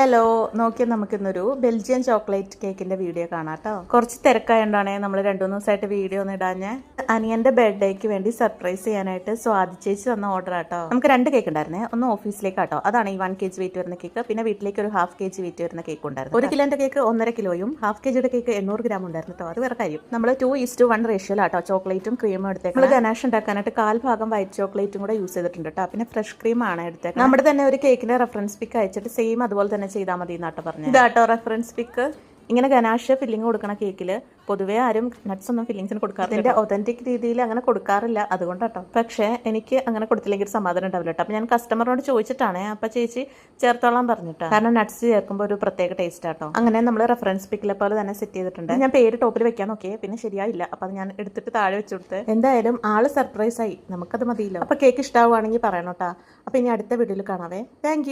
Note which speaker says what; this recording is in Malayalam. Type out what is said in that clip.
Speaker 1: ഹലോ നോക്കിയാൽ നമുക്കിന്നൊരു ബെൽജിയൻ ചോക്ലേറ്റ് കേക്കിന്റെ വീഡിയോ കാണാം കേട്ടോ കുറച്ച് തിരക്കായതുകൊണ്ടാണ് നമ്മൾ രണ്ടു ദിവസമായിട്ട് വീഡിയോ ഒന്നും ഇടാഞ്ഞ്. അനിയന്റെ ബർത്ത്ഡേക്ക് വേണ്ടി സർപ്രൈസ് ചെയ്യാനായിട്ട് സ്വാതി ചേച്ചി തന്ന ഓർഡർ ആട്ടോ. നമുക്ക് രണ്ട് കേക്ക് ഉണ്ടായിരുന്നേ. ഒന്ന് ഓഫീസിലേക്ക് ആട്ടോ അതാണ് ഈ വൺ കെ ജി വെയിറ്റ് വരുന്ന കേക്ക് പിന്നെ വീട്ടിലേക്ക് ഒരു ഹാഫ് കെ ജി വെയിറ്റ് വരുന്ന കേക്ക് ഉണ്ടായിരുന്നു. ഒരു കിലോന്റെ കേക്ക് ഒന്നര കിലോയും ഹാഫ് കെ ജിയുടെ കേക്ക് എണ്ണൂറ് ഗ്രാം ഉണ്ടായിരുന്നു അത് വേറെ കാര്യം. നമ്മൾ ടു ഈസ് ടു വൺ റേഷ്യോയിലാട്ടോ ചോക്ലേറ്റും ക്രീമും എടുത്തേക്ക് നമ്മൾ ഗനാഷ് ഉണ്ടാക്കാനായിട്ട് കാൽ ഭാഗം വൈറ്റ് ചോക്ലേറ്റും കൂടെ യൂസ് ചെയ്തിട്ടുണ്ട് കേട്ടോ പിന്നെ ഫ്രഷ് ക്രീം ആണ് എടുത്തേക്ക് നമ്മുടെ തന്നെ ഒരു കേക്കിന്റെ റെഫറൻസ് പിക്ക് അയച്ചിട്ട് സെയിം അതുപോലെ തന്നെ ചെയ്താൽ മതി എന്നാട്ടോ പറഞ്ഞു ഇതാട്ടോ റെഫറൻസ് പിക്ക് ഇങ്ങനെ ഗനാഷ ഫില്ലിംഗ് കൊടുക്കണ കേക്കിൽ പൊതുവേ ആരും നട്ട്സ് ഒന്നും ഫില്ലിങ്സിന് കൊടുക്കാറില്ല ഇതിന്റെ ഒതന്റിക് രീതിയിൽ അങ്ങനെ കൊടുക്കാറില്ല. അതുകൊണ്ടാട്ടോ. പക്ഷേ എനിക്ക് അങ്ങനെ കൊടുത്തില്ലെങ്കിൽ ഒരു സമാധാനം ഉണ്ടാവില്ല കേട്ടോ. അപ്പൊ ഞാൻ കസ്റ്റമറിനോട് ചോദിച്ചിട്ടാണ്. അപ്പൊ ചേച്ചി ചേർത്തോളാൻ പറഞ്ഞിട്ടാ. കാരണം നട്ട്സ് ചേർക്കുമ്പോൾ ഒരു പ്രത്യേക ടേസ്റ്റ് ആട്ടോ. അങ്ങനെ നമ്മൾ റെഫറൻസ് പിക്കിലെ പോലെ തന്നെ സെറ്റ് ചെയ്തിട്ടുണ്ട്. ഞാൻ പേര് ടോപ്പിൽ വെക്കാൻ നോക്കിയേ പിന്നെ ശരിയായില്ല. അപ്പൊ അത് ഞാൻ എടുത്തിട്ട് താഴെ വെച്ച് കൊടുത്ത് എന്തായാലും ആൾ സർപ്രൈസ് ആയി. നമുക്കത് മതിയില്ല. അപ്പൊ കേക്ക് ഇഷ്ടമാവുകയാണെങ്കിൽ പറയണോട്ടാ അപ്പൊ ഇനി അടുത്ത വീഡിയോയിൽ കാണാവേ. താങ്ക്